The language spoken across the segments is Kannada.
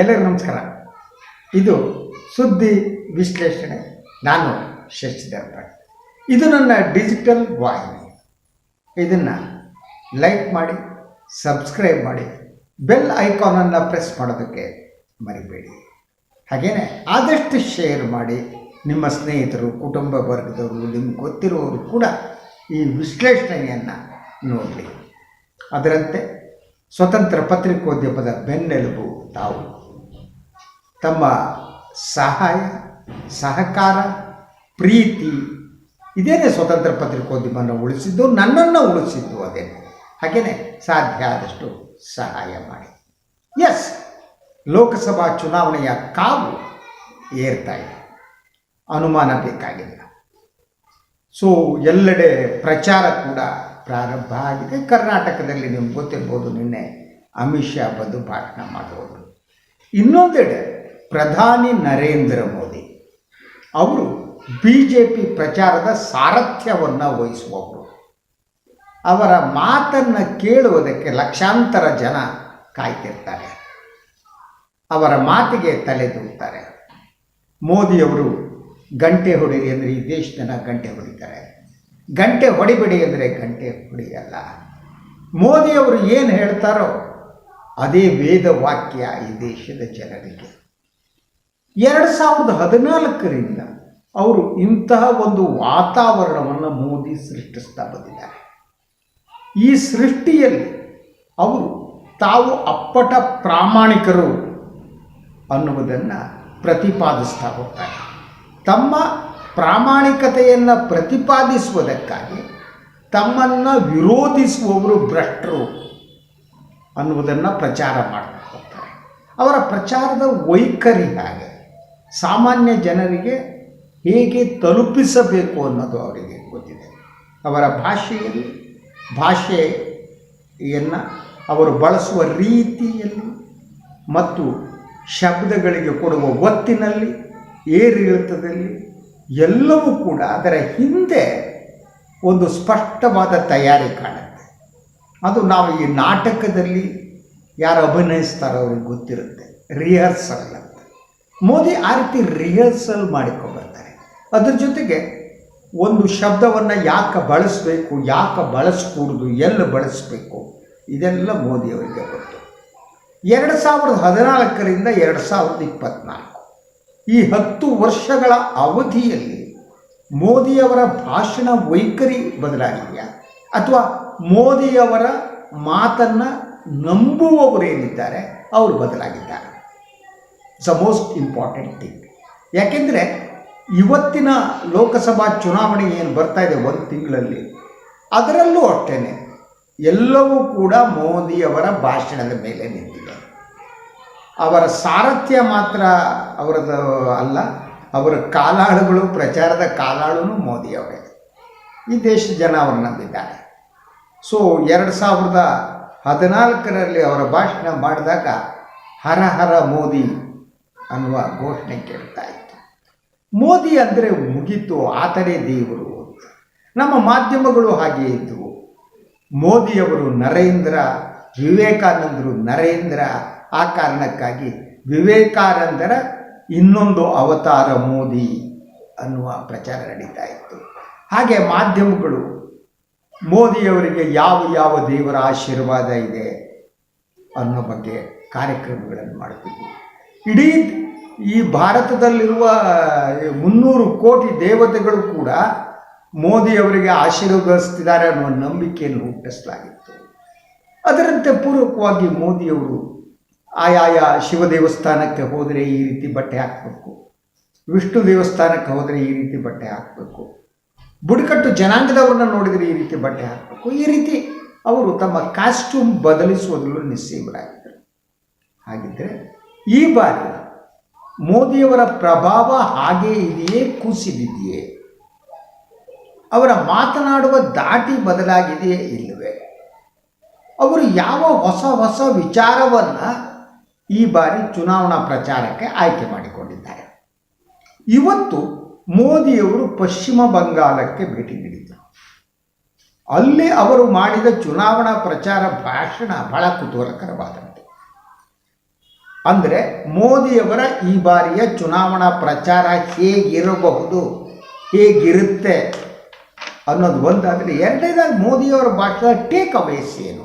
ಎಲ್ಲರಿಗೂ ನಮಸ್ಕಾರ. ಇದು ಸುದ್ದಿ ವಿಶ್ಲೇಷಣೆ. ನಾನು ಶಶಿಧರ್ ಭಟ್ ಇದು ನನ್ನ ಡಿಜಿಟಲ್ ವಾಹಿನಿ. ಇದನ್ನು ಲೈಕ್ ಮಾಡಿ ಸಬ್ಸ್ಕ್ರೈಬ್ ಮಾಡಿ ಬೆಲ್ ಐಕಾನನ್ನು ಪ್ರೆಸ್ ಮಾಡೋದಕ್ಕೆ ಮರಿಬೇಡಿ. ಹಾಗೆಯೇ ಆದಷ್ಟು ಶೇರ್ ಮಾಡಿ, ನಿಮ್ಮ ಸ್ನೇಹಿತರು, ಕುಟುಂಬ ವರ್ಗದವರು, ನಿಮ್ಗೆ ಗೊತ್ತಿರುವವರು ಕೂಡ ಈ ವಿಶ್ಲೇಷಣೆಯನ್ನು ನೋಡಲಿ. ಅದರಂತೆ ಸ್ವತಂತ್ರ ಪತ್ರಿಕೋದ್ಯಮದ ಬೆನ್ನೆಲುಬು ತಾವು. ತಮ್ಮ ಸಹಾಯ, ಸಹಕಾರ, ಪ್ರೀತಿ, ಇದೇನೇ ಸ್ವತಂತ್ರ ಪತ್ರಿಕೋದ್ಯಮವನ್ನು ಉಳಿಸಿದ್ದು, ನನ್ನನ್ನು ಉಳಿಸಿದ್ದು ಅದೇ. ಹಾಗೆಯೇ ಸಾಧ್ಯ ಆದಷ್ಟು ಸಹಾಯ ಮಾಡಿ. ಎಸ್ ಲೋಕಸಭಾ ಚುನಾವಣೆಯ ಕಾವು ಏರ್ತಾ ಇದೆ. ಅನುಮಾನ ಬೇಕಾಗಿಲ್ಲ. ಸೊ ಎಲ್ಲೆಡೆ ಪ್ರಚಾರ ಕೂಡ ಪ್ರಾರಂಭ ಆಗಿದೆ. ಕರ್ನಾಟಕದಲ್ಲಿ ನಿಮ್ಗೆ ಗೊತ್ತಿರ್ಬೋದು, ನಿನ್ನೆ ಅಮಿತ್ ಶಾ ಬಂದು ಭಾಷಣ ಮಾಡುವವರು ಇನ್ನೊಂದೆಡೆ ಪ್ರಧಾನಿ ನರೇಂದ್ರ ಮೋದಿ ಅವರು ಬಿ ಜೆ ಪಿ ಪ್ರಚಾರದ ಸಾರಥ್ಯವನ್ನು ವಹಿಸುವವರು. ಅವರ ಮಾತನ್ನು ಕೇಳುವುದಕ್ಕೆ ಲಕ್ಷಾಂತರ ಜನ ಕಾಯ್ತಿರ್ತಾರೆ. ಅವರ ಮಾತಿಗೆ ತಲೆದೂಗ್ತಾರೆ ಮೋದಿಯವರು ಗಂಟೆ ಹೊಡಿರಿ ಅಂದರೆ ಈ ದೇಶದನ್ನ ಗಂಟೆ ಹೊಡಿತಾರೆ. ಗಂಟೆ ಹೊಡಿಬೇಡಿ ಅಂದರೆ ಗಂಟೆ ಹೊಡಿಯಲ್ಲ. ಮೋದಿಯವರು ಏನು ಹೇಳ್ತಾರೋ ಅದೇ ವೇದ ವಾಕ್ಯ ಈ ದೇಶದ ಜನರಿಗೆ. ಎರಡು ಸಾವಿರದ ಹದಿನಾಲ್ಕರಿಂದ ಅವರು ಇಂತಹ ಒಂದು ವಾತಾವರಣವನ್ನು ಮೋದಿ ಸೃಷ್ಟಿಸ್ತಾ ಬಂದಿದ್ದಾರೆ. ಈ ಸೃಷ್ಟಿಯಲ್ಲಿ ಅವರು ತಾವು ಅಪ್ಪಟ ಪ್ರಾಮಾಣಿಕರು ಅನ್ನುವುದನ್ನು ಪ್ರತಿಪಾದಿಸ್ತಾ ಹೋಗ್ತಾರೆ. ತಮ್ಮ ಪ್ರಾಮಾಣಿಕತೆಯನ್ನು ಪ್ರತಿಪಾದಿಸುವುದಕ್ಕಾಗಿ ತಮ್ಮನ್ನು ವಿರೋಧಿಸುವವರು ಭ್ರಷ್ಟರು ಅನ್ನುವುದನ್ನು ಪ್ರಚಾರ ಮಾಡ್ತಾ ಹೋಗ್ತಾರೆ. ಅವರ ಪ್ರಚಾರದ ವೈಖರಿ ಹಾಗೆ? ಸಾಮಾನ್ಯ ಜನರಿಗೆ ಹೇಗೆ ತಲುಪಿಸಬೇಕು ಅನ್ನೋದು ಅವರಿಗೆ ಗೊತ್ತಿದೆ. ಅವರ ಭಾಷೆಯಲ್ಲಿ ಭಾಷೆಯನ್ನು ಅವರು ಬಳಸುವ ರೀತಿಯಲ್ಲಿ ಮತ್ತು ಶಬ್ದಗಳಿಗೆ ಕೊಡುವ ಒತ್ತಿನಲ್ಲಿ, ಏರಿಳಿತದಲ್ಲಿ ಎಲ್ಲವೂ ಕೂಡ ಅದರ ಹಿಂದೆ ಒಂದು ಸ್ಪಷ್ಟವಾದ ತಯಾರಿ ಕಾಣುತ್ತೆ. ಅದು ನಾವು ಈ ನಾಟಕದಲ್ಲಿ ಯಾರು ಅಭಿನಯಿಸ್ತಾರೋ ಅವ್ರಿಗೆ ಗೊತ್ತಿರುತ್ತೆ. ರಿಹರ್ಸಲ್ ಮೋದಿ ಆ ರೀತಿ ರಿಹರ್ಸಲ್ ಮಾಡಿಕೊಂಡ್ಬರ್ತಾರೆ. ಅದ್ರ ಜೊತೆಗೆ ಒಂದು ಶಬ್ದವನ್ನು ಯಾಕೆ ಬಳಸಬೇಕು, ಯಾಕೆ ಬಳಸ್ಕೂಡ್ದು, ಎಲ್ಲಿ ಬಳಸಬೇಕು, ಇದೆಲ್ಲ ಮೋದಿಯವರಿಗೆ ಗೊತ್ತು. ಎರಡು ಸಾವಿರದ ಹದಿನಾಲ್ಕರಿಂದ ಎರಡು ಸಾವಿರದ ಇಪ್ಪತ್ತ್ನಾಲ್ಕು ಈ ಹತ್ತು ವರ್ಷಗಳ ಅವಧಿಯಲ್ಲಿ ಮೋದಿಯವರ ಭಾಷಣ ವೈಖರಿ ಬದಲಾಗಿದೆಯಾ? ಅಥವಾ ಮೋದಿಯವರ ಮಾತನ್ನು ನಂಬುವವರೇನಿದ್ದಾರೆ? ಅವರು ಬದಲಾಗಿದ್ದಾರೆ. It's a most important thing ಯಾಕೆಂದರೆ ಇವತ್ತಿನ ಲೋಕಸಭಾ ಚುನಾವಣೆ ಏನು ಬರ್ತಾ ಇದೆ ಒಂದು ತಿಂಗಳಲ್ಲಿ, ಅದರಲ್ಲೂ ಅಷ್ಟೇ ಎಲ್ಲವೂ ಕೂಡ ಮೋದಿಯವರ ಭಾಷಣದ ಮೇಲೆ ನಿಂತಿದೆ. ಅವರ ಸಾರಥ್ಯ ಮಾತ್ರ ಅವರದ್ದು ಅಲ್ಲ, ಅವರ ಕಾಲಾಳುಗಳು, ಪ್ರಚಾರದ ಕಾಲಾಳು ಮೋದಿಯವರೇ ಈ ದೇಶದ ಜನ ಅವರು ನಂಬಿದ್ದಾರೆ. ಸೊ ಎರಡು ಸಾವಿರದ ಹದಿನಾಲ್ಕರಲ್ಲಿ ಅವರ ಭಾಷಣ ಮಾಡಿದಾಗ, ಹರ ಹರ ಮೋದಿ ಅನ್ನುವ ಘೋಷಣೆ ಕೇಳ್ತಾ ಇತ್ತು ಮೋದಿ ಅಂದರೆ ಮುಗೀತು, ಆತನೇ ದೇವರು. ನಮ್ಮ ಮಾಧ್ಯಮಗಳು ಹಾಗೆ ಇದ್ದವು ಮೋದಿಯವರು ನರೇಂದ್ರ, ವಿವೇಕಾನಂದರು ನರೇಂದ್ರ. ಆ ಕಾರಣಕ್ಕಾಗಿ ವಿವೇಕಾನಂದರ ಇನ್ನೊಂದು ಅವತಾರ ಮೋದಿ ಅನ್ನುವ ಪ್ರಚಾರ ನಡೀತಾ ಇತ್ತು. ಹಾಗೆ ಮಾಧ್ಯಮಗಳು, ಮೋದಿಯವರಿಗೆ ಯಾವ ಯಾವ ದೇವರ ಆಶೀರ್ವಾದ ಇದೆ ಅನ್ನೋ ಬಗ್ಗೆ ಕಾರ್ಯಕ್ರಮಗಳನ್ನು ಮಾಡ್ತಿದ್ವಿ ಇಡೀ ಈ ಭಾರತದಲ್ಲಿರುವ ಮುನ್ನೂರು ಕೋಟಿ ದೇವತೆಗಳು ಕೂಡ ಮೋದಿಯವರಿಗೆ ಆಶೀರ್ವದಿಸ್ತಿದ್ದಾರೆ ಅನ್ನುವ ನಂಬಿಕೆಯನ್ನು ಹುಟ್ಟಿಸಲಾಗಿತ್ತು. ಅದರಂತೆ ಪೂರ್ವಕವಾಗಿ ಮೋದಿಯವರು ಆಯಾಯ ಶಿವ ದೇವಸ್ಥಾನಕ್ಕೆ ಹೋದರೆ ಈ ರೀತಿ ಬಟ್ಟೆ ಹಾಕಬೇಕು. ವಿಷ್ಣು ದೇವಸ್ಥಾನಕ್ಕೆ ಹೋದರೆ ಈ ರೀತಿ ಬಟ್ಟೆ ಹಾಕಬೇಕು. ಬುಡಕಟ್ಟು ಜನಾಂಗದವ್ರನ್ನ ನೋಡಿದರೆ ಈ ರೀತಿ ಬಟ್ಟೆ ಹಾಕಬೇಕು. ಈ ರೀತಿ ಅವರು ತಮ್ಮ ಕಾಸ್ಟ್ಯೂಮ್ ಬದಲಿಸುವುದರಲ್ಲೂ ನಿಸ್ಸೀಮರಾಗಿದ್ದರು. ಹಾಗಿದ್ದರೆ ಈ ಬಾರಿ ಮೋದಿಯವರ ಪ್ರಭಾವ ಹಾಗೇ ಇದೆಯೇ, ಕುಸಿದಿದೆಯೇ? ಅವರ ಮಾತನಾಡುವ ದಾಟಿ ಬದಲಾಗಿದೆಯೇ ಇಲ್ಲವೇ? ಅವರು ಯಾವ ಹೊಸ ಹೊಸ ವಿಚಾರವನ್ನು ಈ ಬಾರಿ ಚುನಾವಣಾ ಪ್ರಚಾರಕ್ಕೆ ಆಯ್ಕೆ ಮಾಡಿಕೊಂಡಿದ್ದಾರೆ? ಇವತ್ತು ಮೋದಿಯವರು ಪಶ್ಚಿಮ ಬಂಗಾಳಕ್ಕೆ ಭೇಟಿ ನೀಡಿದರು. ಅಲ್ಲಿ ಅವರು ಮಾಡಿದ ಚುನಾವಣಾ ಪ್ರಚಾರ ಭಾಷಣ ಬಹಳ ಕುತೂಹಲಕರವಾದಂತೆ ಅಂದರೆ ಮೋದಿಯವರ ಈ ಬಾರಿಯ ಚುನಾವಣಾ ಪ್ರಚಾರ ಹೇಗಿರಬಹುದು? ಹೇಗಿರುತ್ತೆ? ಅನ್ನೋದು ಒಂದಾದರೆ ಎರಡನೇದಾಗಿ ಮೋದಿಯವರ ಭಾಷಣ ಟೇಕ್ ಅವೇಸ್ ಏನು?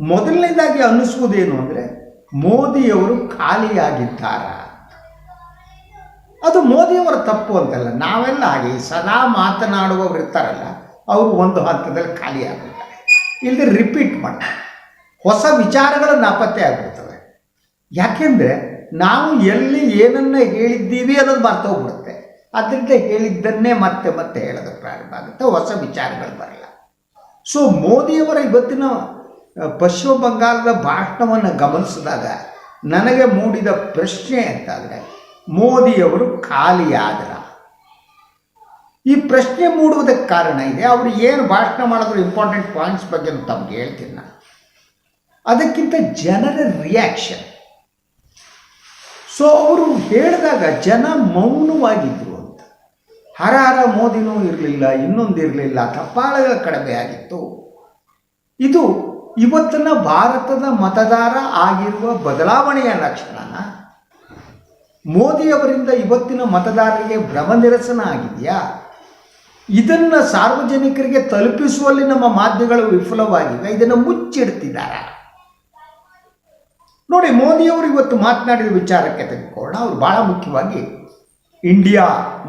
ಮೊದಲನೇದಾಗಿ ಅನ್ನಿಸುವುದೇನು ಅಂದರೆ, ಮೋದಿಯವರು ಖಾಲಿಯಾಗಿದ್ದಾರಾ. ಅದು ಮೋದಿಯವರ ತಪ್ಪು ಅಂತಲ್ಲ, ನಾವೆಲ್ಲ ಹಾಗೆ, ಸದಾ ಮಾತನಾಡುವವರು ಇರ್ತಾರಲ್ಲ, ಅವರು ಒಂದು ಹಂತದಲ್ಲಿ ಖಾಲಿ ಆಗ್ಬಿಡ್ತಾರೆ ಇಲ್ಲದೆ ರಿಪೀಟ್ ಮಾಡ್ತಾರೆ. ಹೊಸ ವಿಚಾರಗಳು ನಾಪತ್ತೆ ಆಗ್ಬಿಡ್ತವೆ. ಯಾಕೆಂದರೆ ನಾವು ಎಲ್ಲಿ ಏನನ್ನ ಹೇಳಿದ್ದೀವಿ ಅನ್ನೋದು ಮರ್ತೋಗ್ಬಿಡುತ್ತೆ ಅದರಿಂದ ಹೇಳಿದ್ದನ್ನೇ ಮತ್ತೆ ಮತ್ತೆ ಹೇಳೋದು ಪ್ರಾರಂಭ ಆಗುತ್ತೆ. ಹೊಸ ವಿಚಾರಗಳು ಬರಲ್ಲ. ಸೊ ಮೋದಿಯವರ ಇವತ್ತಿನ ಪಶ್ಚಿಮ ಬಂಗಾಳದ ಭಾಷಣವನ್ನು ಗಮನಿಸಿದಾಗ ನನಗೆ ಮೂಡಿದ ಪ್ರಶ್ನೆ ಅಂತಾದರೆ ಮೋದಿಯವರು ಖಾಲಿಯಾದರ ಈ ಪ್ರಶ್ನೆ ಮೂಡುವುದಕ್ಕೆ ಕಾರಣ ಇದೆ. ಅವರು ಏನು ಭಾಷಣ ಮಾಡಿದ್ರು ಇಂಪಾರ್ಟೆಂಟ್ ಪಾಯಿಂಟ್ಸ್ ಬಗ್ಗೆ ತಮ್ಗೆ ಹೇಳ್ತೀನಿ ಅದಕ್ಕಿಂತ ಜನರ ರಿಯಾಕ್ಷನ್ ಸೊ ಅವರು ಹೇಳಿದಾಗ ಜನ ಮೌನವಾಗಿದ್ದರು ಅಂತ. ಹರ ಹರ ಮೋದಿನೂ ಇರಲಿಲ್ಲ, ಇನ್ನೊಂದು ಇರಲಿಲ್ಲ ತಪ್ಪಾಳಗಳ ಕಡಿಮೆ ಆಗಿತ್ತು. ಇದು ಇವತ್ತಿನ ಭಾರತದ ಮತದಾರ ಆಗಿರುವ ಬದಲಾವಣೆಯ ಲಕ್ಷಣನ. ಮೋದಿಯವರಿಂದ ಇವತ್ತಿನ ಮತದಾರರಿಗೆ ಭ್ರಮ ನಿರಸನ ಆಗಿದೆಯಾ? ಇದನ್ನು ಸಾರ್ವಜನಿಕರಿಗೆ ತಲುಪಿಸುವಲ್ಲಿ ನಮ್ಮ ಮಾಧ್ಯಮಗಳು ವಿಫಲವಾಗಿವೆ, ಇದನ್ನು ಮುಚ್ಚಿಡ್ತಿದ್ದಾರೆ ನೋಡಿ, ಮೋದಿಯವರು ಇವತ್ತು ಮಾತನಾಡಿದ ವಿಚಾರಕ್ಕೆ ತೆಗೆದುಕೊಳ್ಳೋಣ. ಅವರು ಬಹಳ ಮುಖ್ಯವಾಗಿ ಇಂಡಿಯಾ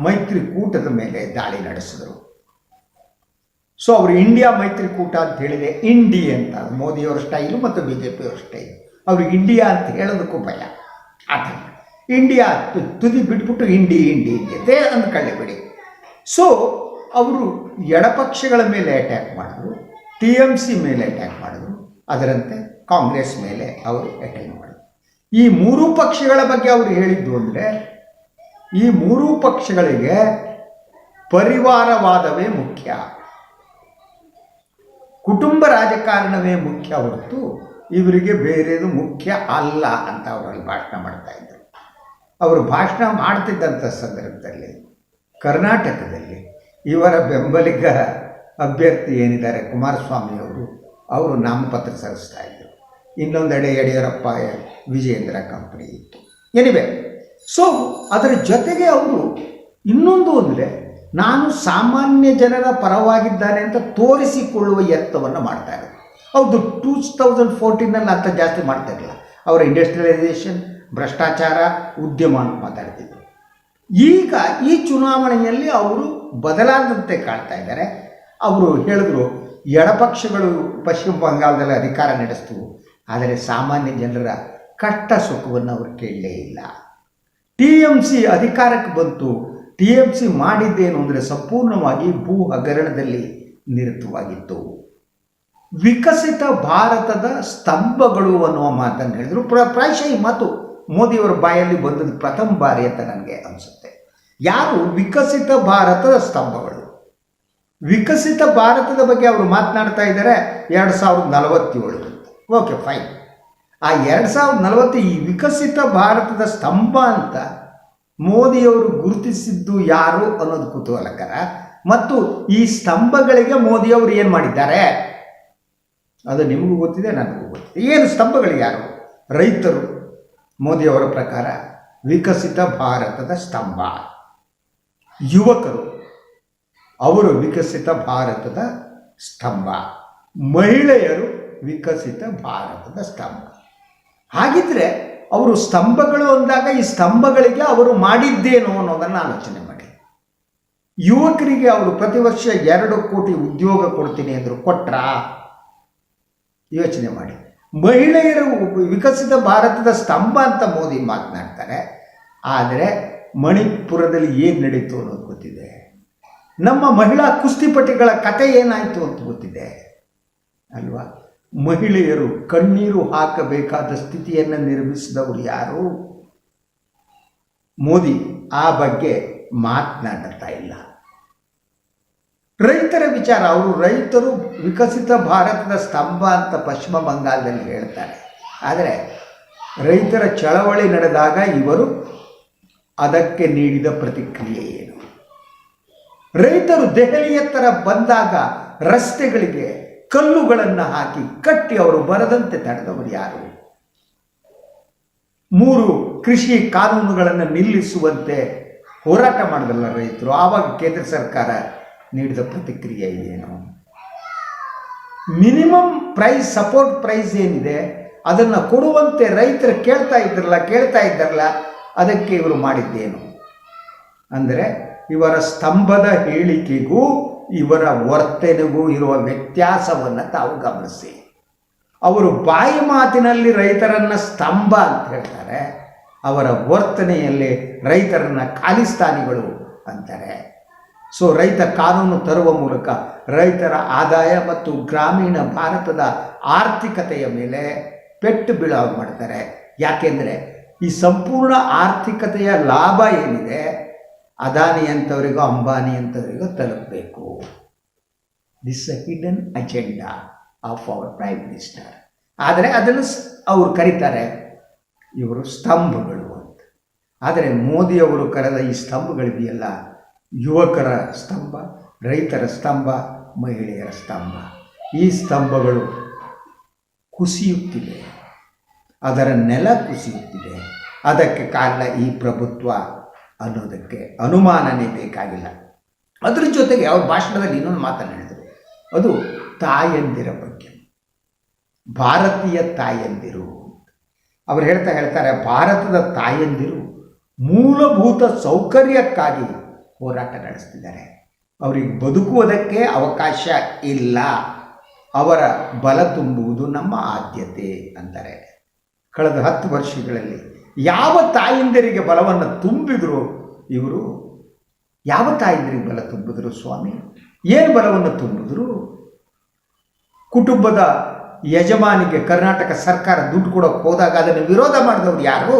ಮೈತ್ರಿಕೂಟದ ಮೇಲೆ ದಾಳಿ ನಡೆಸಿದರು. ಸೊ ಅವರು ಇಂಡಿಯಾ ಮೈತ್ರಿಕೂಟ ಅಂತ ಹೇಳಿದೆ ಇಂಡಿ ಅಂತ. ಮೋದಿಯವರ ಸ್ಟೈಲು ಮತ್ತು ಬಿ ಜೆ ಪಿಯವ್ರ ಸ್ಟೈಲು ಅವರು ಇಂಡಿಯಾ ಅಂತ ಹೇಳೋದಕ್ಕೂ ಭಯ. ಆತನ ಇಂಡಿಯಾ ತುದಿ ಬಿಟ್ಬಿಟ್ಟು ಇಂಡಿ ಇಂಡಿ ಇಂಡಿ ಅಂದ್ಕೊಳ್ಳಿಬಿಡಿ ಅಂದ್ಕೊಳ್ಳಿ ಬಿಡಿ ಸೊ ಅವರು ಎಡಪಕ್ಷಗಳ ಮೇಲೆ ಅಟ್ಯಾಕ್ ಮಾಡಿದ್ರು. ಟಿ ಎಂ ಸಿ ಮೇಲೆ ಅಟ್ಯಾಕ್ ಮಾಡಿದ್ರು. ಅದರಂತೆ ಕಾಂಗ್ರೆಸ್ ಮೇಲೆ ಅವರು ಅಟೆಂಡ್ ಮಾಡಿದರು. ಈ ಮೂರು ಪಕ್ಷಗಳ ಬಗ್ಗೆ ಅವರು ಹೇಳಿದ್ದು ಅಂದರೆ, ಈ ಮೂರೂ ಪಕ್ಷಗಳಿಗೆ ಪರಿವಾರವಾದವೇ ಮುಖ್ಯ. ಕುಟುಂಬ ರಾಜಕಾರಣವೇ ಮುಖ್ಯ ಹೊರತು ಇವರಿಗೆ ಬೇರೆದು ಮುಖ್ಯ ಅಲ್ಲ ಅಂತ ಅವರಲ್ಲಿ ಭಾಷಣ ಮಾಡ್ತಾ ಇದ್ದರು ಅವರು ಭಾಷಣ ಮಾಡ್ತಿದ್ದಂಥ ಸಂದರ್ಭದಲ್ಲಿ, ಕರ್ನಾಟಕದಲ್ಲಿ ಇವರ ಬೆಂಬಲಿಗ ಅಭ್ಯರ್ಥಿ ಏನಿದ್ದಾರೆ ಕುಮಾರಸ್ವಾಮಿ ಅವರು ಅವರು ನಾಮಪತ್ರ ಸಲ್ಲಿಸ್ತಾ ಇದ್ದರು ಇನ್ನೊಂದೆಡೆ ಯಡಿಯೂರಪ್ಪ, ವಿಜಯೇಂದ್ರ ಕಂಪನಿ ಇತ್ತು. ಎನಿವೆ ಸೊ ಅದರ ಜೊತೆಗೆ ಅವರು ಇನ್ನೊಂದು ಅಂದರೆ ನಾನು ಸಾಮಾನ್ಯ ಜನರ ಪರವಾಗಿದ್ದಾನೆ ಅಂತ ತೋರಿಸಿಕೊಳ್ಳುವ ಯತ್ನವನ್ನು ಮಾಡ್ತಾ ಇರೋದು. ಹೌದು ಟೂ ತೌಸಂಡ್ ಫೋರ್ಟೀನಲ್ಲಿ ಅಂತ ಜಾಸ್ತಿ ಮಾಡ್ತಾ ಇರಲಿಲ್ಲ. ಅವರ ಇಂಡಸ್ಟ್ರಿಯಲೈಸೇಷನ್ ಭ್ರಷ್ಟಾಚಾರ, ಉದ್ಯಮ ಅಂತ ಮಾತಾಡ್ತಿದ್ರು. ಈಗ ಈ ಚುನಾವಣೆಯಲ್ಲಿ ಅವರು ಬದಲಾದಂತೆ ಕಾಣ್ತಾ ಇದ್ದಾರೆ. ಅವರು ಹೇಳಿದ್ರು, ಎಡಪಕ್ಷಗಳು ಪಶ್ಚಿಮ ಬಂಗಾಳದಲ್ಲಿ ಅಧಿಕಾರ ನಡೆಸಿತು ಆದರೆ ಸಾಮಾನ್ಯ ಜನರ ಕಷ್ಟ ಸುಖವನ್ನು ಅವರು ಕೇಳಲೇ ಇಲ್ಲ. ಟಿ ಎಂ ಸಿ ಅಧಿಕಾರಕ್ಕೆ ಬಂತು. ಟಿ ಎಂ ಸಿ ಮಾಡಿದ್ದೇನು ಅಂದರೆ ಸಂಪೂರ್ಣವಾಗಿ ಭೂ ಹಗರಣದಲ್ಲಿ ನಿರತವಾಗಿತ್ತು. ವಿಕಸಿತ ಭಾರತದ ಸ್ತಂಭಗಳು ಅನ್ನುವ ಮಾತನ್ನು ಹೇಳಿದರು. ಪ್ರ ಪ್ರಾಯಶಃ ಈ ಮಾತು ಮೋದಿಯವರ ಬಾಯಲ್ಲಿ ಬಂದದ್ದು ಪ್ರಥಮ ಬಾರಿ ಅಂತ ನನಗೆ ಅನಿಸುತ್ತೆ. ಯಾರು ವಿಕಸಿತ ಭಾರತದ ಸ್ತಂಭಗಳು? ವಿಕಸಿತ ಭಾರತದ ಬಗ್ಗೆ ಅವರು ಮಾತನಾಡ್ತಾ ಇದ್ದಾರೆ ಎರಡು ಸಾವಿರದ ನಲವತ್ತೇಳು. ಓಕೆ ಫೈನ್ ಆ ಎರಡು ಸಾವಿರದ ನಲವತ್ತು ಈ ವಿಕಸಿತ ಭಾರತದ ಸ್ತಂಭ ಅಂತ ಮೋದಿಯವರು ಗುರುತಿಸಿದ್ದು ಯಾರು ಅನ್ನೋದು ಕುತೂಹಲಕರ. ಮತ್ತು ಈ ಸ್ತಂಭಗಳಿಗೆ ಮೋದಿಯವರು ಏನು ಮಾಡಿದ್ದಾರೆ? ಅದು ನಿಮಗೂ ಗೊತ್ತಿದೆ, ನನಗೂ ಗೊತ್ತಿದೆ. ಏನು ಸ್ತಂಭಗಳು ಯಾರು? ರೈತರು. ಮೋದಿಯವರ ಪ್ರಕಾರ ವಿಕಸಿತ ಭಾರತದ ಸ್ತಂಭ. ಯುವಕರು. ಅವರು ವಿಕಸಿತ ಭಾರತದ ಸ್ತಂಭ. ಮಹಿಳೆಯರು ವಿಕಸಿತ ಭಾರತದ ಸ್ತಂಭ. ಹಾಗಿದ್ರೆ ಅವರು ಸ್ತಂಭಗಳು ಅಂದಾಗ ಈ ಸ್ತಂಭಗಳಿಗೆ ಅವರು ಮಾಡಿದ್ದೇನು ಅನ್ನೋದನ್ನು ಆಲೋಚನೆ ಮಾಡಿ. ಯುವಕರಿಗೆ ಅವರು ಪ್ರತಿ ವರ್ಷ ಎರಡು ಕೋಟಿ ಉದ್ಯೋಗ ಕೊಡ್ತೀನಿ ಅಂದರು ಕೊಟ್ರ? ಯೋಚನೆ ಮಾಡಿ. ಮಹಿಳೆಯರು ವಿಕಸಿತ ಭಾರತದ ಸ್ತಂಭ ಅಂತ ಮೋದಿ ಮಾತನಾಡ್ತಾರೆ. ಆದರೆ ಮಣಿಪುರದಲ್ಲಿ ಏನು ನಡೀತು ಅನ್ನೋದು ಗೊತ್ತಿದೆ. ನಮ್ಮ ಮಹಿಳಾ ಕುಸ್ತಿಪಟಿಗಳ ಕತೆ ಏನಾಯಿತು ಅಂತ ಗೊತ್ತಿದೆ. ಅಲ್ವಾ? ಮಹಿಳೆಯರು ಕಣ್ಣೀರು ಹಾಕಬೇಕಾದ ಸ್ಥಿತಿಯನ್ನು ನಿರ್ಮಿಸಿದವರು ಯಾರು? ಮೋದಿ, ಆ ಬಗ್ಗೆ ಮಾತನಾಡುತ್ತಾ ಇಲ್ಲ. ರೈತರ ವಿಚಾರ, ಅವರು ರೈತರು ವಿಕಸಿತ ಭಾರತದ ಸ್ತಂಭ ಅಂತ ಪಶ್ಚಿಮ ಬಂಗಾಳದಲ್ಲಿ ಹೇಳ್ತಾರೆ. ಆದರೆ ರೈತರ ಚಳವಳಿ ನಡೆದಾಗ ಇವರು ಅದಕ್ಕೆ ನೀಡಿದ ಪ್ರತಿಕ್ರಿಯೆ ಏನು? ರೈತರು ದೆಹಲಿಯತ್ತರ ಬಂದಾಗ ರಸ್ತೆಗಳಿಗೆ ಕಲ್ಲುಗಳನ್ನು ಹಾಕಿ ಕಟ್ಟಿ ಅವರು ಬರದಂತೆ ತಡೆದವರು ಯಾರು? ಮೂರು, ಕೃಷಿ ಕಾನೂನುಗಳನ್ನು ನಿಲ್ಲಿಸುವಂತೆ ಹೋರಾಟ ಮಾಡಿದಲ್ಲ ರೈತರು, ಆವಾಗ ಕೇಂದ್ರ ಸರ್ಕಾರ ನೀಡಿದ ಪ್ರತಿಕ್ರಿಯೆ ಏನು? ಮಿನಿಮಮ್ ಪ್ರೈಸ್, ಸಪೋರ್ಟ್ ಪ್ರೈಸ್ ಏನಿದೆ? ಅದನ್ನು ಕೊಡುವಂತೆ ರೈತರು ಕೇಳ್ತಾ ಇದ್ರಲ್ಲ, ಕೇಳ್ತಾ ಇದ್ದಾರಲ್ಲ, ಅದಕ್ಕೆ ಇವರು ಮಾಡಿದ್ದೇನು? ಅಂದರೆ ಇವರ ಸ್ತಂಭದ ಹೇಳಿಕೆಗೂ ಇವರ ವರ್ತನೆಗೂ ಇರುವ ವ್ಯತ್ಯಾಸವನ್ನು ತಾವು ಗಮನಿಸಿ. ಅವರು ಬಾಯಿ ಮಾತಿನಲ್ಲಿ ರೈತರನ್ನ ಸ್ತಂಭ ಅಂತ ಹೇಳ್ತಾರೆ. ಅವರ ವರ್ತನೆಯಲ್ಲಿ ರೈತರನ್ನ ಖಾಲಿಸ್ತಾನಿಗಳು ಅಂತಾರೆ. ಸೊ ರೈತ ಕಾನೂನು ತರುವ ಮೂಲಕ ರೈತರ ಆದಾಯ ಮತ್ತು ಗ್ರಾಮೀಣ ಭಾರತದ ಆರ್ಥಿಕತೆಯ ಮೇಲೆ ಪೆಟ್ಟು ಬೀಳಾಗ ಮಾಡ್ತಾರೆ. ಯಾಕೆಂದರೆ ಈ ಸಂಪೂರ್ಣ ಆರ್ಥಿಕತೆಯ ಲಾಭ ಏನಿದೆ? ಅದಾನಿ ಅಂಥವರಿಗೋ ಅಂಬಾನಿ ಅಂಥವರಿಗೋ ತಲುಪಬೇಕು. This a hidden agenda of our prime minister ಆದರೆ ಅದನ್ನು ಅವರು ಕರೀತಾರೆ. ಇವರು ಸ್ತಂಭಗಳು ಅಂತ. ಆದರೆ ಮೋದಿಯವರು ಕರೆದ ಈ ಸ್ತಂಭಗಳಿದೆಯಲ್ಲ, ಯುವಕರ ಸ್ತಂಭ, ರೈತರ ಸ್ತಂಭ, ಮಹಿಳೆಯರ ಸ್ತಂಭ. ಈ ಸ್ತಂಭಗಳು ಕುಸಿಯುತ್ತಿದೆ. ಅದರ ನೆಲ ಕುಸಿಯುತ್ತಿದೆ. ಅದಕ್ಕೆ ಕಾರಣ ಈ ಪ್ರಭುತ್ವ ಅನ್ನೋದಕ್ಕೆ ಅನುಮಾನನೇ ಬೇಕಾಗಿಲ್ಲ. ಅದ್ರ ಜೊತೆಗೆ ಅವ್ರ ಭಾಷಣದಲ್ಲಿ ಇನ್ನೊಂದು ಮಾತನ್ನು ಹೇಳಿದರು. ಅದು ತಾಯಂದಿರ ಬಗ್ಗೆ. ಭಾರತೀಯ ತಾಯಂದಿರು. ಅವರು ಹೇಳ್ತಾ ಹೇಳ್ತಾರೆ, ಭಾರತದ ತಾಯಂದಿರು ಮೂಲಭೂತ ಸೌಕರ್ಯಕ್ಕಾಗಿ ಹೋರಾಟ ನಡೆಸ್ತಿದ್ದಾರೆ. ಅವರಿಗೆ ಬದುಕುವುದಕ್ಕೆ ಅವಕಾಶ ಇಲ್ಲ. ಅವರ ಬಲ ತುಂಬುವುದು ನಮ್ಮ ಆದ್ಯತೆ, ಅಂತಾರೆ. ಕಳೆದ ಹತ್ತು ವರ್ಷಗಳಲ್ಲಿ ಯಾವ ತಾಯಿಂದರಿಗೆ ಬಲವನ್ನು ತುಂಬಿದ್ರು ಇವರು, ಯಾವ ತಾಯಿಂದರಿಗೆ ಬಲ ತುಂಬಿದ್ರು ಸ್ವಾಮಿ, ಏನು ಬಲವನ್ನು ತುಂಬಿದ್ರು ಕುಟುಂಬದ ಯಜಮಾನಿಗೆ ಕರ್ನಾಟಕ ಸರ್ಕಾರ ದುಡ್ಡು ಕೊಡೋಕೆ ಹೋದಾಗ ಅದನ್ನು ವಿರೋಧ ಮಾಡಿದವರು ಯಾರು?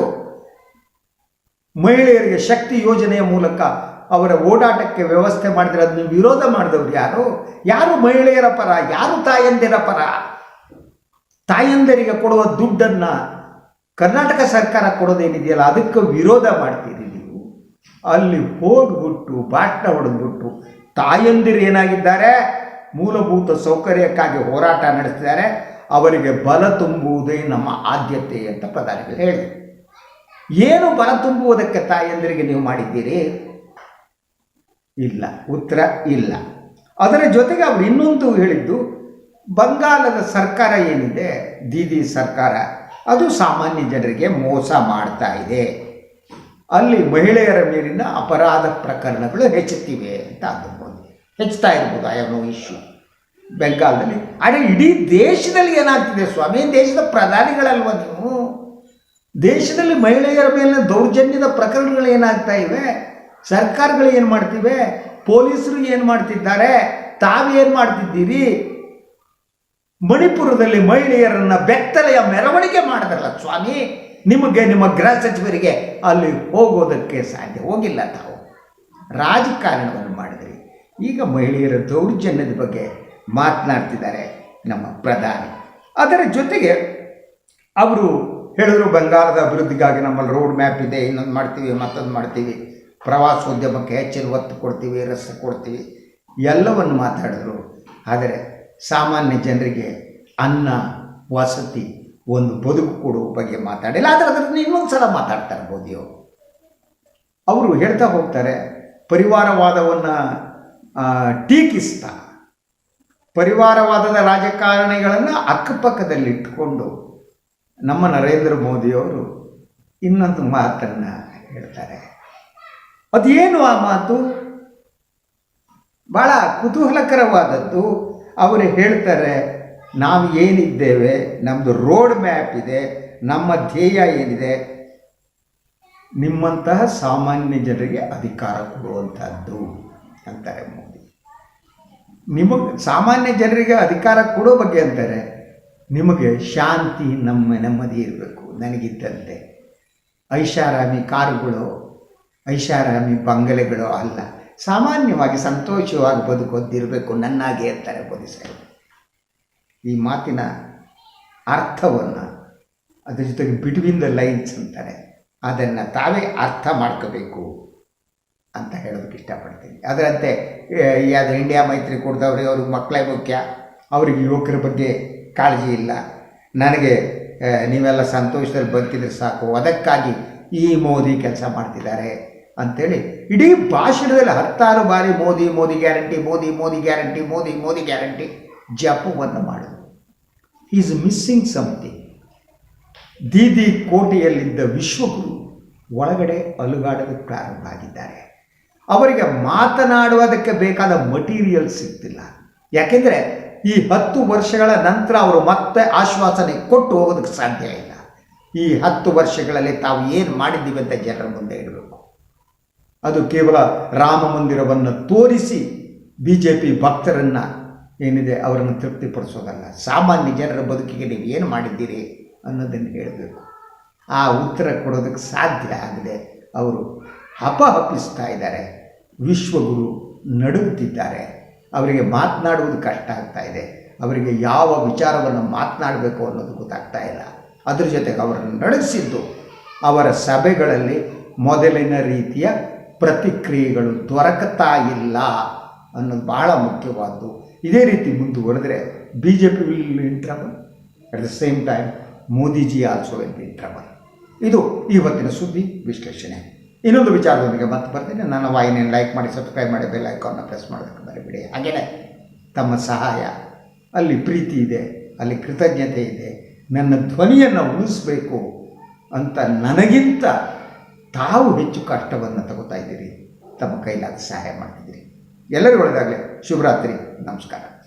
ಮಹಿಳೆಯರಿಗೆ ಶಕ್ತಿ ಯೋಜನೆಯ ಮೂಲಕ ಅವರ ಓಡಾಟಕ್ಕೆ ವ್ಯವಸ್ಥೆ ಮಾಡಿದ್ರೆ ಅದನ್ನು ವಿರೋಧ ಮಾಡಿದವರು ಯಾರು? ಯಾರು ಮಹಿಳೆಯರ ಪರ, ಯಾರು ತಾಯಂದಿರ ಪರ? ತಾಯಂದರಿಗೆ ಕೊಡುವ ದುಡ್ಡನ್ನು ಕರ್ನಾಟಕ ಸರ್ಕಾರ ಕೊಡೋದೇನಿದೆಯಲ್ಲ, ಅದಕ್ಕೆ ವಿರೋಧ ಮಾಡ್ತೀರಿ ನೀವು. ಅಲ್ಲಿ ಹೋಗ್ಬಿಟ್ಟು, ಬಾಟ್ನ ಹೊಡೆದ್ಬಿಟ್ಟು ತಾಯಂದಿರು ಏನಾಗಿದ್ದಾರೆ? ಮೂಲಭೂತ ಸೌಕರ್ಯಕ್ಕಾಗಿ ಹೋರಾಟ ನಡೆಸಿದ್ದಾರೆ ಅವರಿಗೆ ಬಲ ತುಂಬುವುದೇ ನಮ್ಮ ಆದ್ಯತೆ ಅಂತ ಪ್ರಧಾನಿಗಳು ಹೇಳಿ ಏನು ಬಲ ತುಂಬುವುದಕ್ಕೆ ತಾಯಂದಿರಿಗೆ ನೀವು ಮಾಡಿದ್ದೀರಿ? ಇಲ್ಲ, ಉತ್ತರ ಇಲ್ಲ. ಅದರ ಜೊತೆಗೆ ಅವರು ಇನ್ನೊಂದು ಹೇಳಿದ್ದು, ಬಂಗಾಲದ ಸರ್ಕಾರ ಏನಿದೆ? ದೀದಿ ಸರ್ಕಾರ. ಅದು ಸಾಮಾನ್ಯ ಜನರಿಗೆ ಮೋಸ ಮಾಡ್ತಾ ಇದೆ. ಅಲ್ಲಿ ಮಹಿಳೆಯರ ಮೇಲಿನ ಅಪರಾಧ ಪ್ರಕರಣಗಳು ಹೆಚ್ಚುತ್ತಿವೆ ಅಂತ ಆಗಿರ್ಬೋದು ಹೆಚ್ಚುತ್ತಾ ಇರ್ಬೋದು ಐ ನೋ ಇಶ್ಯೂ ಬೆಂಗಾಲದಲ್ಲಿ. ಆದರೆ ಇಡೀ ದೇಶದಲ್ಲಿ ಏನಾಗ್ತಿದೆ ಸ್ವಾಮಿ? ದೇಶದ ಪ್ರಧಾನಿಗಳಲ್ವ ನೀವು? ದೇಶದಲ್ಲಿ ಮಹಿಳೆಯರ ಮೇಲಿನ ದೌರ್ಜನ್ಯದ ಪ್ರಕರಣಗಳು ಏನಾಗ್ತಾ ಇವೆ? ಸರ್ಕಾರಗಳು ಏನು ಮಾಡ್ತಿವೆ? ಪೊಲೀಸರು ಏನು ಮಾಡ್ತಿದ್ದಾರೆ? ತಾವೇನು ಮಾಡ್ತಿದ್ದೀರಿ? ಮಣಿಪುರದಲ್ಲಿ ಮಹಿಳೆಯರನ್ನ ಬೆತ್ತಲೆಯ ಮೆರವಣಿಗೆ ಮಾಡಿದ್ರಲ್ಲ ಸ್ವಾಮಿ? ನಿಮಗೆ ನಿಮ್ಮ ಗೃಹ ಸಚಿವರಿಗೆ ಅಲ್ಲಿ ಹೋಗೋದಕ್ಕೆ ಸಾಧ್ಯ ಹೋಗಿಲ್ಲ ತಾವು. ರಾಜಕಾರಣವನ್ನು ಮಾಡಿದ್ರಿ. ಈಗ ಮಹಿಳೆಯರ ದೌರ್ಜನ್ಯದ ಬಗ್ಗೆ ಮಾತನಾಡ್ತಿದ್ದಾರೆ ನಮ್ಮ ಪ್ರಧಾನಿ. ಅದರ ಜೊತೆಗೆ ಅವರು ಹೇಳಿದ್ರು, ಬಂಗಾರದ ಅಭಿವೃದ್ಧಿಗಾಗಿ ನಮ್ಮಲ್ಲಿ ರೋಡ್ ಮ್ಯಾಪ್ ಇದೆ, ಇನ್ನೊಂದು ಮಾಡ್ತೀವಿ, ಮತ್ತೊಂದು ಮಾಡ್ತೀವಿ. ಪ್ರವಾಸೋದ್ಯಮಕ್ಕೆ ಹೆಚ್ಚಿನ ಒತ್ತು ಕೊಡ್ತೀವಿ, ರಸ್ತೆ ಕೊಡ್ತೀವಿ. ಎಲ್ಲವನ್ನು ಮಾತಾಡಿದ್ರು. ಆದರೆ ಸಾಮಾನ್ಯ ಜನರಿಗೆ ಅನ್ನ, ವಸತಿ, ಒಂದು ಬದುಕು ಕೊಡುವ ಬಗ್ಗೆ ಮಾತಾಡಿಲ್ಲ. ಆದರೆ ಅದನ್ನು ಇನ್ನೊಂದು ಸಲ ಮಾತಾಡ್ತಾ ಇರ್ಬೋದು ಅವರು ಹೇಳ್ತಾ ಹೋಗ್ತಾರೆ, ಪರಿವಾರವಾದವನ್ನು ಟೀಕಿಸ್ತಾ, ಪರಿವಾರವಾದದ ರಾಜಕಾರಣಿಗಳನ್ನು ಅಕ್ಕಪಕ್ಕದಲ್ಲಿಟ್ಟುಕೊಂಡು ನಮ್ಮ ನರೇಂದ್ರ ಮೋದಿಯವರು ಇನ್ನೊಂದು ಮಾತನ್ನು ಹೇಳ್ತಾರೆ. ಅದೇನು ಆ ಮಾತು? ಭಾಳ ಕುತೂಹಲಕರವಾದದ್ದು ಅವರು ಹೇಳ್ತಾರೆ, ನಾವು ಏನಿದ್ದೇವೆ ನಮ್ಮದು ರೋಡ್ ಮ್ಯಾಪ್ ಇದೆ, ನಮ್ಮ ಧ್ಯೇಯ ಏನಿದೆ, ನಿಮ್ಮಂತಹ ಸಾಮಾನ್ಯ ಜನರಿಗೆ ಅಧಿಕಾರ ಕೊಡುವಂಥದ್ದು ಅಂತಾರೆ ಮೋದಿ. ನಿಮಗೆ ಸಾಮಾನ್ಯ ಜನರಿಗೆ ಅಧಿಕಾರ ಕೊಡೋ ಬಗ್ಗೆ ಅಂತಾರೆ, ನಿಮಗೆ ಶಾಂತಿ ನಮ್ಮ, ನೆಮ್ಮದಿ ಇರಬೇಕು, ನನಗಿದ್ದಂತೆ. ಐಷಾರಾಮಿ ಕಾರುಗಳು, ಐಷಾರಾಮಿ ಬಂಗಲೆಗಳು ಅಲ್ಲ. ಸಾಮಾನ್ಯವಾಗಿ ಸಂತೋಷವಾಗಿ ಬದುಕೋದಿರಬೇಕು ನನ್ನಾಗೆ ಅಂತಾರೆ ಸಾಹೇಬ್. ಈ ಮಾತಿನ ಅರ್ಥವನ್ನು ಅದ್ರ ಜೊತೆಗೆ ಬಿಟ್ವೀನ್ ದ ಲೈನ್ಸ್ ಅಂತಾರೆ. ಅದನ್ನು ತಾವೇ ಅರ್ಥ ಮಾಡ್ಕೋಬೇಕು ಅಂತ ಹೇಳೋದಕ್ಕೆ ಇಷ್ಟಪಡ್ತೀನಿ. ಅದರಂತೆ ಯಾವುದು ಇಂಡಿಯಾ ಮೈತ್ರಿ ಕೊಡ್ದವ್ರಿಗೆ ಅವ್ರಿಗೆ ಮಕ್ಕಳೇ ಮುಖ್ಯ. ಅವ್ರಿಗೆ ಯುವಕರ ಬಗ್ಗೆ ಕಾಳಜಿ ಇಲ್ಲ. ನನಗೆ ನೀವೆಲ್ಲ ಸಂತೋಷದಲ್ಲಿ ಬದುಕಿದ್ರೆ ಸಾಕು. ಅದಕ್ಕಾಗಿ ಈ ಮೋದಿ ಕೆಲಸ ಮಾಡ್ತಿದ್ದಾರೆ. ಅಂಥೇಳಿ ಇಡೀ ಭಾಷಣದಲ್ಲಿ ಹತ್ತಾರು ಬಾರಿ Modi Modi guarantee, Modi Modi guarantee, Modi Modi guarantee ಜಪವನ್ನು ಮಾಡಿದ್ರು. ಈಸ್ ಮಿಸ್ಸಿಂಗ್ ಸಮಥಿಂಗ್ ದೀದಿ ಕೋಟೆಯಲ್ಲಿದ್ದ ವಿಶ್ವಗುರು ಒಳಗಡೆ ಅಲುಗಾಡಲು ಪ್ರಾರಂಭ ಆಗಿದ್ದಾರೆ ಅವರಿಗೆ ಮಾತನಾಡುವುದಕ್ಕೆ ಬೇಕಾದ ಮಟೀರಿಯಲ್ ಸಿಗ್ತಿಲ್ಲ. ಯಾಕೆಂದರೆ ಈ ಹತ್ತು ವರ್ಷಗಳ ನಂತರ ಅವರು ಮತ್ತೆ ಆಶ್ವಾಸನೆ ಕೊಟ್ಟು ಹೋಗೋದಕ್ಕೆ ಸಾಧ್ಯ ಇಲ್ಲ. ಈ ಹತ್ತು ವರ್ಷಗಳಲ್ಲಿ ತಾವು ಏನು ಮಾಡಿದ್ದೀವಿ ಅಂತ ಜನರ ಮುಂದೆ ಇಡಬೇಕು. ಅದು ಕೇವಲ ರಾಮ ಮಂದಿರವನ್ನು ತೋರಿಸಿ ಬಿ ಜೆ ಪಿ ಭಕ್ತರನ್ನು ಏನಿದೆ ಅವರನ್ನು ತೃಪ್ತಿಪಡಿಸೋದಲ್ಲ. ಸಾಮಾನ್ಯ ಜನರ ಬದುಕಿಗೆ ನೀವು ಏನು ಮಾಡಿದ್ದೀರಿ ಅನ್ನೋದನ್ನು ಹೇಳಬೇಕು. ಆ ಉತ್ತರ ಕೊಡೋದಕ್ಕೆ ಸಾಧ್ಯ ಆಗದೆ ಅವರು ಹಪಹಪಿಸ್ತಾ ಇದ್ದಾರೆ. ವಿಶ್ವಗುರು ನಡುಗುತ್ತಿದ್ದಾರೆ. ಅವರಿಗೆ ಮಾತನಾಡುವುದು ಕಷ್ಟ ಆಗ್ತಾ ಇದೆ. ಅವರಿಗೆ ಯಾವ ವಿಚಾರವನ್ನು ಮಾತನಾಡಬೇಕು ಅನ್ನೋದು ಗೊತ್ತಾಗ್ತಾ ಇಲ್ಲ. ಅದ್ರ ಜೊತೆಗೆ ಅವರನ್ನು ನಡೆಸಿದ್ದು ಅವರ ಸಭೆಗಳಲ್ಲಿ ಮೊದಲಿನ ರೀತಿಯ ಪ್ರತಿಕ್ರಿಯೆಗಳು ದೊರಕತಾ ಇಲ್ಲ ಅನ್ನೋದು ಭಾಳ ಮುಖ್ಯವಾದ್ದು. ಇದೇ ರೀತಿ ಮುಂದುವರೆದ್ರೆ B J P will in trouble at the same time Modiji also be in trouble ಇದು ಇವತ್ತಿನ ಸುದ್ದಿ ವಿಶ್ಲೇಷಣೆ. ಇನ್ನೊಂದು ವಿಚಾರದೊಂದಿಗೆ ಮತ್ತೆ ಬರ್ತೀನಿ. ನನ್ನ ವಾಹಿನಿಯನ್ನು ಲೈಕ್ ಮಾಡಿ ಸಬ್ಸ್ಕ್ರೈಬ್ ಮಾಡಿ ಬೆಲ್ ಐಕಾನ್ನ ಪ್ರೆಸ್ ಮಾಡೋದಕ್ಕೆ ಬರಬೇಡಿ ಹಾಗೆಯೇ ತಮ್ಮ ಸಹಾಯ, ಅಲ್ಲಿ ಪ್ರೀತಿ ಇದೆ, ಅಲ್ಲಿ ಕೃತಜ್ಞತೆ ಇದೆ, ನನ್ನ ಧ್ವನಿಯನ್ನು ಉಳಿಸ್ಬೇಕು ಅಂತ ನನಗಿಂತ ತಾವು ಹೆಚ್ಚು ಕಷ್ಟವನ್ನು ತಗೋತಾ ಇದ್ದೀರಿ ತಮ್ಮ ಕೈಲಾದ ಸಹಾಯ ಮಾಡ್ತಿದ್ದೀರಿ. ಎಲ್ಲರಿಗೂ ಒಳ್ಳೆಯದಾಗಲಿ ಶುಭರಾತ್ರಿ. ನಮಸ್ಕಾರ.